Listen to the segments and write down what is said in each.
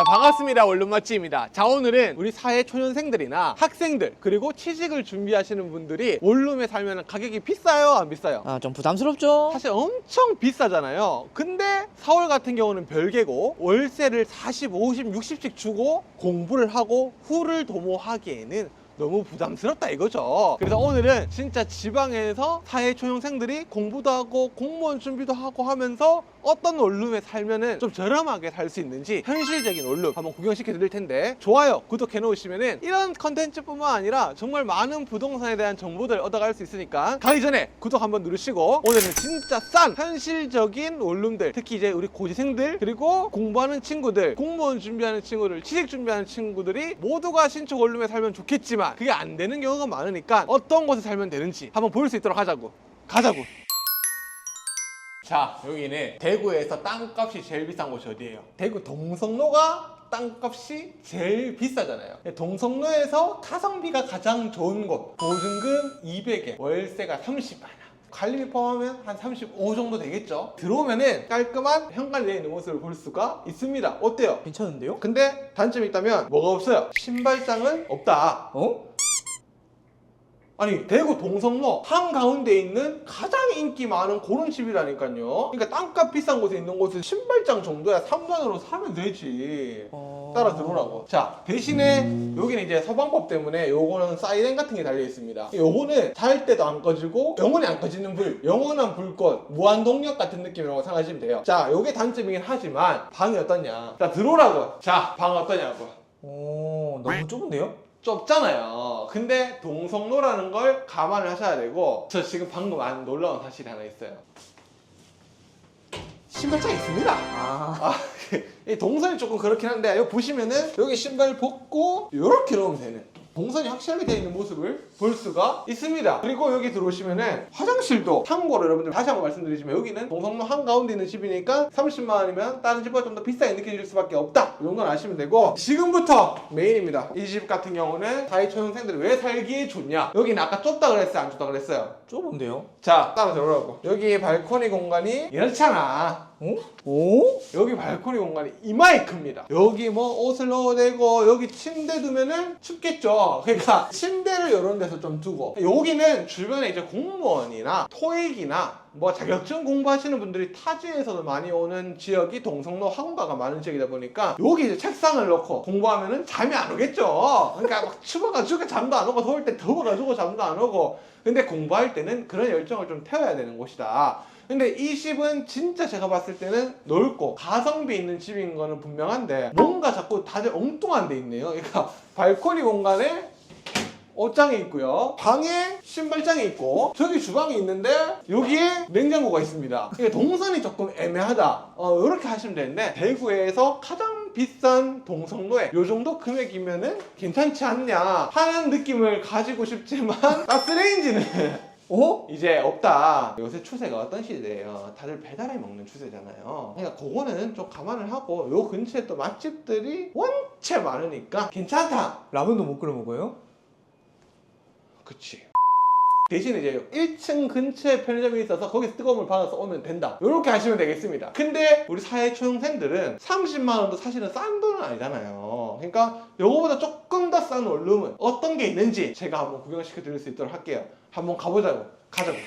자 반갑습니다 원룸 맛집입니다 자 오늘은 우리 사회 초년생들이나 학생들 그리고 취직을 준비하시는 분들이 원룸에 살면 가격이 비싸요 안 비싸요? 아, 좀 부담스럽죠? 사실 엄청 비싸잖아요 근데 서울 같은 경우는 별개고 월세를 40, 50, 60씩 주고 공부를 하고 후를 도모하기에는 너무 부담스럽다 이거죠. 그래서 오늘은 진짜 지방에서 사회 초년생들이 공부도 하고 공무원 준비도 하고 하면서 어떤 원룸에 살면은 좀 저렴하게 살 수 있는지 현실적인 원룸 한번 구경시켜 드릴 텐데 좋아요, 구독해 놓으시면은 이런 컨텐츠뿐만 아니라 정말 많은 부동산에 대한 정보들 얻어갈 수 있으니까 가기 전에 구독 한번 누르시고 오늘은 진짜 싼 현실적인 원룸들 특히 이제 우리 고시생들 그리고 공부하는 친구들 공무원 준비하는 친구들 취직 준비하는 친구들이 모두가 신축 원룸에 살면 좋겠지만 그게 안 되는 경우가 많으니까 어떤 곳에 살면 되는지 한번 볼 수 있도록 하자고 가자고 자 여기는 대구에서 땅값이 제일 비싼 곳이 어디예요? 대구 동성로가 땅값이 제일 비싸잖아요. 동성로에서 가성비가 가장 좋은 곳 보증금 200에 월세가 30만 원. 관리비 포함하면 한 35 정도 되겠죠. 들어오면은 깔끔한 현관되어 있는 모습을 볼 수가 있습니다. 어때요? 괜찮은데요? 근데 단점이 있다면 뭐가 없어요? 신발장은 없다. 어? 아니 대구 동성로 한가운데 있는 가장 인기 많은 그런 집이라니까요. 그러니까 땅값 비싼 곳에 있는 곳은 신발장 정도야. 3만원으로 사면 되지. 어... 따라 들어오라고. 자 대신에 여기는 이제 서방법 때문에 요거는 사이렌 같은 게 달려 있습니다. 요거는 잘 때도 안 꺼지고 영원히 안 꺼지는 불 영원한 불꽃 무한동력 같은 느낌이라고 생각하시면 돼요. 자 요게 단점이긴 하지만 방이 어떠냐. 자 들어오라고. 자 방 어떠냐고. 어... 너무 좁은데요? 좁잖아요. 근데 동성로라는 걸 감안을 하셔야 되고 저 지금 방금 안 놀라운 사실이 하나 있어요. 신발장이 있습니다. 아... 아, 이 동선이 조금 그렇긴 한데 여기 보시면은 여기 신발 벗고 이렇게 넣으면 되는 동선이 확실하게 되어 있는 모습을 볼 수가 있습니다. 그리고 여기 들어오시면은 화장실도 참고로 여러분들 다시 한번 말씀드리지만 여기는 동성로 한가운데 있는 집이니까 30만 원이면 다른 집보다 좀 더 비싸게 느껴질 수밖에 없다. 이 정도는 아시면 되고 지금부터 메인입니다. 이 집 같은 경우는 사회초년생들이 왜 살기에 좋냐? 여기는 아까 좁다 그랬어요? 안 좁다 그랬어요? 좁은데요? 자 따라 들어오라고 여기 발코니 공간이 이렇잖아 어? 오? 여기 발코니 공간이 이마에 큽니다. 여기 뭐 옷을 넣어도 되고 여기 침대 두면은 춥겠죠. 그러니까 침대를 이런 데서 좀 두고 여기는 주변에 이제 공무원이나 토익이나 뭐 자격증 공부하시는 분들이 타지에서도 많이 오는 지역이 동성로 학원가가 많은 지역이다 보니까 여기 이제 책상을 넣고 공부하면은 잠이 안 오겠죠. 그러니까 막 추워가지고 잠도 안 오고 더울 때 더워가지고 잠도 안 오고 근데 공부할 때는 그런 열정을 좀 태워야 되는 곳이다. 근데 이 집은 진짜 제가 봤을 때는 넓고 가성비 있는 집인 거는 분명한데 뭔가 자꾸 다들 엉뚱한 데 있네요. 그러니까 발코니 공간에 옷장이 있고요. 방에 신발장이 있고 저기 주방이 있는데 여기에 냉장고가 있습니다. 그러니까 동선이 조금 애매하다. 어, 이렇게 하시면 되는데 대구에서 가장 비싼 동성로에 요 정도 금액이면은 괜찮지 않냐 하는 느낌을 가지고 싶지만 가스레인지는 어? 이제 없다. 요새 추세가 어떤 시대예요? 다들 배달해 먹는 추세잖아요. 그러니까 그거는 좀 감안을 하고 요 근처에 또 맛집들이 원체 많으니까 괜찮다. 라면도 못 끓여 먹어요? 그치. 대신 이제 1층 근처에 편의점이 있어서 거기서 뜨거운 물 받아서 오면 된다. 이렇게 하시면 되겠습니다. 근데 우리 사회 초년생들은 30만 원도 사실은 싼 돈은 아니잖아요. 그러니까 요거보다 조금 더 싼 원룸은 어떤 게 있는지 제가 한번 구경시켜 드릴 수 있도록 할게요. 한번 가보자고. 가자고.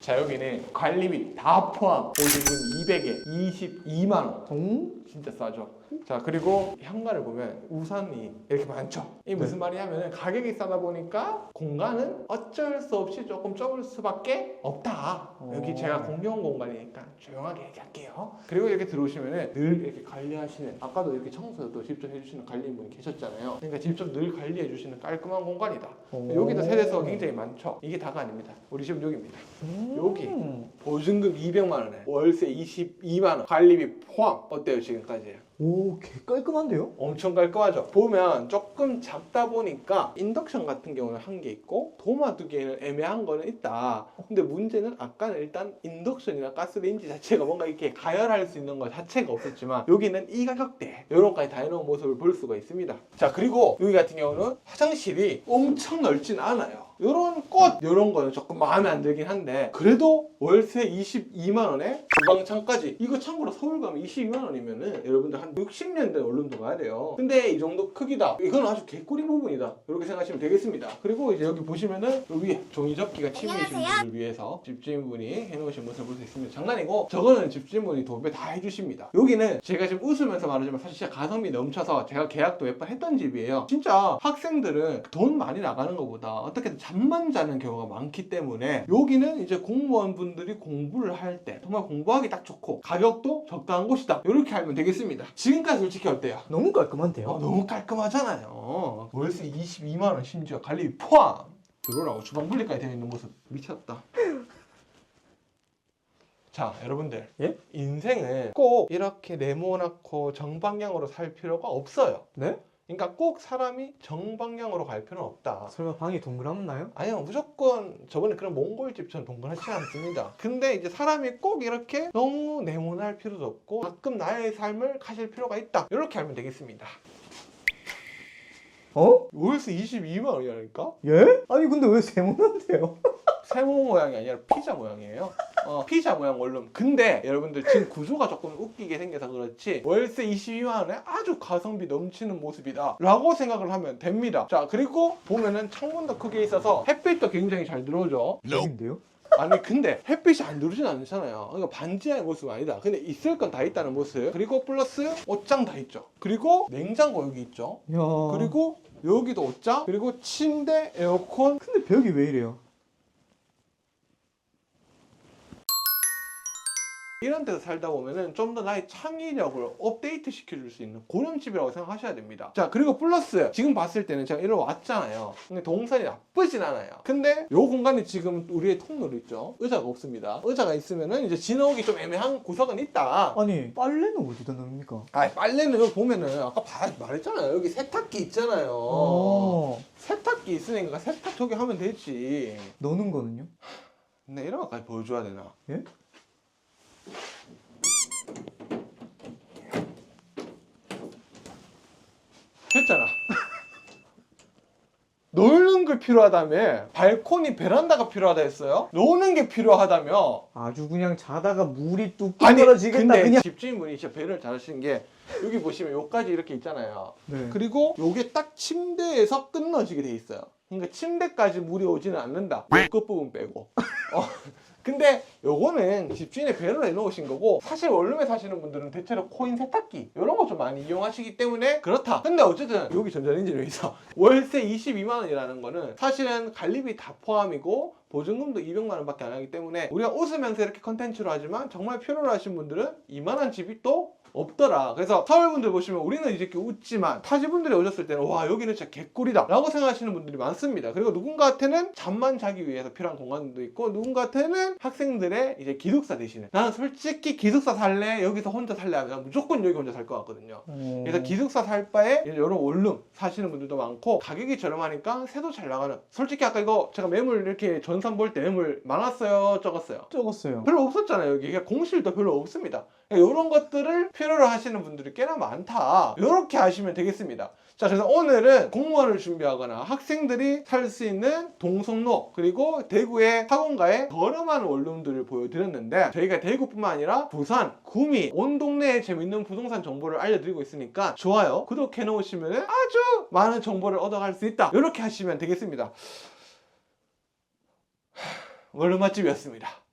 자 여기는 관리비 다 포함 보증금 200에 22만 원. 어? 진짜 싸죠. 자 그리고 현관을 보면 우산이 이렇게 많죠. 이 무슨 말이냐면 가격이 싸다 보니까 공간은 어쩔 수 없이 조금 좁을 수밖에 없다. 여기 어. 제가 공용 공간이니까 조용하게 얘기할게요. 그리고 이렇게 들어오시면은 늘 이렇게 관리하시는 아까도 이렇게 청소도 직접 해주시는 관리인분이 계셨잖아요. 그러니까 직접 늘 관리해 주시는 깔끔한 공간이다. 오. 여기도 세대수가 굉장히 많죠. 이게 다가 아닙니다. 우리 집 여기입니다. 여기. 음. 보증금 200만 원에 월세 22만 원, 관리비 포함 어때요 지금까지? 오, 개 깔끔한데요? 엄청 깔끔하죠. 보면 조금 작다 보니까 인덕션 같은 경우는 한 개 있고 도마 두 개는 애매한 거는 있다. 근데 문제는 아까는 일단 인덕션이나 가스레인지 자체가 뭔가 이렇게 가열할 수 있는 것 자체가 없었지만 여기는 이 가격대 이런 까지 다 해놓은 모습을 볼 수가 있습니다. 자 그리고 여기 같은 경우는 화장실이 엄청 넓진 않아요. 이런 꽃 이런 거는 조금 마음에 안 들긴 한데 그래도 월세 22만 원에 주방 창까지 이거 참고로 서울 가면 22만 원이면은 여러분들 한 60년 된 원룸도 가야 돼요. 근데 이 정도 크기다. 이건 아주 개꿀이 부분이다. 이렇게 생각하시면 되겠습니다. 그리고 이제 여기 보시면은 여기 위에 종이 접기가 취미이신 분들을 위해서 집주인분이 해놓으신 모습을 볼 수 있습니다. 장난이고 저거는 집주인분이 도배 다 해주십니다. 여기는 제가 지금 웃으면서 말하지만 사실 진짜 가성비 넘쳐서 제가 계약도 몇 번 했던 집이에요. 진짜 학생들은 돈 많이 나가는 것보다 어떻게든 잠만 자는 경우가 많기 때문에 여기는 이제 공무원분들이 공부를 할 때 정말 공부하기 딱 좋고 가격도 적당한 곳이다. 이렇게 알면 되겠습니다 지금까지 솔직히 어때요? 너무 깔끔한데요? 어, 너무 깔끔하잖아요. 월세 22만 원 심지어 관리비 포함. 들어오라고 주방 분리까지 되어 있는 모습 미쳤다. 자, 여러분들. 예? 인생을 꼭 이렇게 네모나고 정방향으로 살 필요가 없어요. 네? 그러니까 꼭 사람이 정방향으로 갈 필요는 없다. 설마 방이 동그랗나요? 아니요, 무조건 저번에 그런 몽골 집처럼 동그랗지 않습니다. 근데 이제 사람이 꼭 이렇게 너무 네모날 필요도 없고 가끔 나의 삶을 가질 필요가 있다. 이렇게 알면 되겠습니다. 어? 월세 22만 원이라니까? 예? 아니 근데 왜 세모난데요? 세모 모양이 아니라 피자 모양이에요. 어, 피자 모양 원룸. 근데 여러분들 지금 구조가 조금 웃기게 생겨서 그렇지 월세 22만 원에 아주 가성비 넘치는 모습이다 라고 생각을 하면 됩니다. 자 그리고 보면은 창문도 크게 있어서 햇빛도 굉장히 잘 들어오죠. 여긴데요? 아니 근데 햇빛이 안 들어오진 않잖아요. 그러니까 반지하의 모습 아니다. 근데 있을 건 다 있다는 모습. 그리고 플러스 옷장 다 있죠. 그리고 냉장고 여기 있죠. 야 그리고 여기도 옷장. 그리고 침대, 에어컨. 근데 벽이 왜 이래요? 이런 데서 살다 보면은 좀 더 나의 창의력을 업데이트 시켜줄 수 있는 그런 집이라고 생각하셔야 됩니다. 자, 그리고 플러스 지금 봤을 때는 제가 이러 왔잖아요. 근데 동선이 나쁘진 않아요. 근데 요 공간이 지금 우리의 통로로 있죠. 의자가 없습니다. 의자가 있으면은 이제 지나오기 좀 애매한 구석은 있다. 아니 빨래는 어디다 넣습니까? 아, 빨래는 여기 보면은 아까 봐- 말했잖아요. 여기 세탁기 있잖아요. 어 세탁기 있으니까 세탁 저기 하면 되지. 넣는 거는요? 근데 이런 것까지 보여줘야 되나? 예? 됐잖아. 놀는 게 필요하다며 발코니 베란다가 필요하다 했어요? 노는 게 필요하다며? 아주 그냥 자다가 물이 뚝 아니 떨어지겠다 근데 그냥. 집주인분이 진짜 배를 잘하시는 게 여기 보시면 여기까지 이렇게 있잖아요. 네. 그리고 요게 딱 침대에서 끊어지게 돼 있어요. 그러니까 침대까지 물이 오지는 않는다. 요 끝부분 빼고. 어, 근데 요거는 집주인의 배를 해놓으신 거고 사실 원룸에 사시는 분들은 대체로 코인 세탁기 이런 거 좀 많이 이용하시기 때문에 그렇다. 근데 어쨌든 여기 전자레인지를 위해서 월세 22만 원이라는 거는 사실은 관리비 다 포함이고 보증금도 200만 원밖에 안 하기 때문에 우리가 웃으면서 이렇게 컨텐츠로 하지만 정말 필요로 하신 분들은 이만한 집이 또 없더라. 그래서 서울분들 보시면 우리는 이렇게 웃지만 타지분들이 오셨을 때는 와 여기는 진짜 개꿀이다 라고 생각하시는 분들이 많습니다. 그리고 누군가한테는 잠만 자기 위해서 필요한 공간도 있고 누군가한테는 학생들의 이제 기숙사 대신에 나는 솔직히 기숙사 살래? 여기서 혼자 살래? 하면 난 무조건 여기 혼자 살 것 같거든요. 어... 그래서 기숙사 살 바에 이런 원룸 사시는 분들도 많고 가격이 저렴하니까 새도 잘 나가는. 솔직히 아까 이거 제가 매물 이렇게 전산 볼 때 매물 많았어요? 적었어요? 적었어요. 별로 없었잖아요 여기. 그러니까 공실도 별로 없습니다 이런 것들을 필요로 하시는 분들이 꽤나 많다. 이렇게 하시면 되겠습니다. 자 그래서 오늘은 공무원을 준비하거나 학생들이 살 수 있는 동성로 그리고 대구의 학원가의 저렴한 원룸들을 보여드렸는데 저희가 대구뿐만 아니라 부산, 구미 온 동네에 재밌는 부동산 정보를 알려드리고 있으니까 좋아요 구독해 놓으시면 아주 많은 정보를 얻어갈 수 있다. 이렇게 하시면 되겠습니다. 원룸 맛집이었습니다